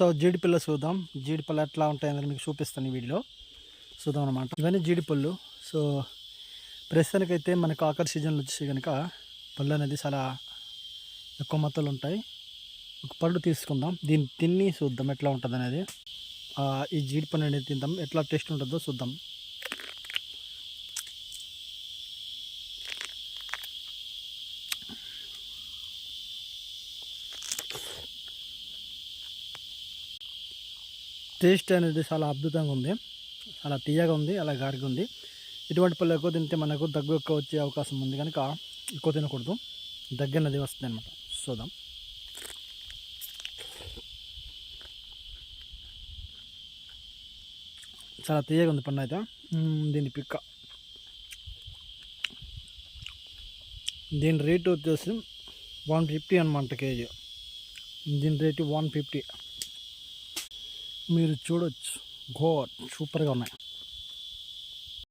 So జీడిపళ్ళు చూద్దాం. జీడిపళ్ళు ఎట్లా ఉంటాయని మీకు చూపిస్తాను ఈ వీడియో చూద్దాం అనమాట ఇవన్నీ జీడిపళ్ళు. సో ప్రస్తుతానికైతే మనకు ఆఖరి సీజన్లో వచ్చేసి కనుక పళ్ళు అనేది చాలా ఎక్కువ మొత్తాలు ఉంటాయి. ఒక పళ్ళు తీసుకుందాం. దీన్ని తిని చూద్దాం ఎట్లా ఉంటుంది అనేది ఈ జీడిపళ్ళు అనేది తిందాం. ఎట్లా టేస్ట్ ఉంటుందో చూద్దాం. టేస్ట్ అనేది చాలా అద్భుతంగా ఉంది. చాలా తీయగా ఉంది అలా గారిగా ఉంది. ఇటువంటి పళ్ళు ఎక్కువ తింటే మనకు దగ్గు ఎక్కువ వచ్చే అవకాశం ఉంది కనుక ఎక్కువ తినకూడదు. దగ్గు వస్తుంది అనమాట చూద్దాం. చాలా తీయగా ఉంది పన్ను అయితే. దీని పిక్క. దీని రేటు వచ్చేసి వన్ ఫిఫ్టీ అనమాట కేజీ. దీని రేటు వన్ ఫిఫ్టీ. మీరు చూడొచ్చు. గోడ్ సూపర్గా ఉన్నాయి.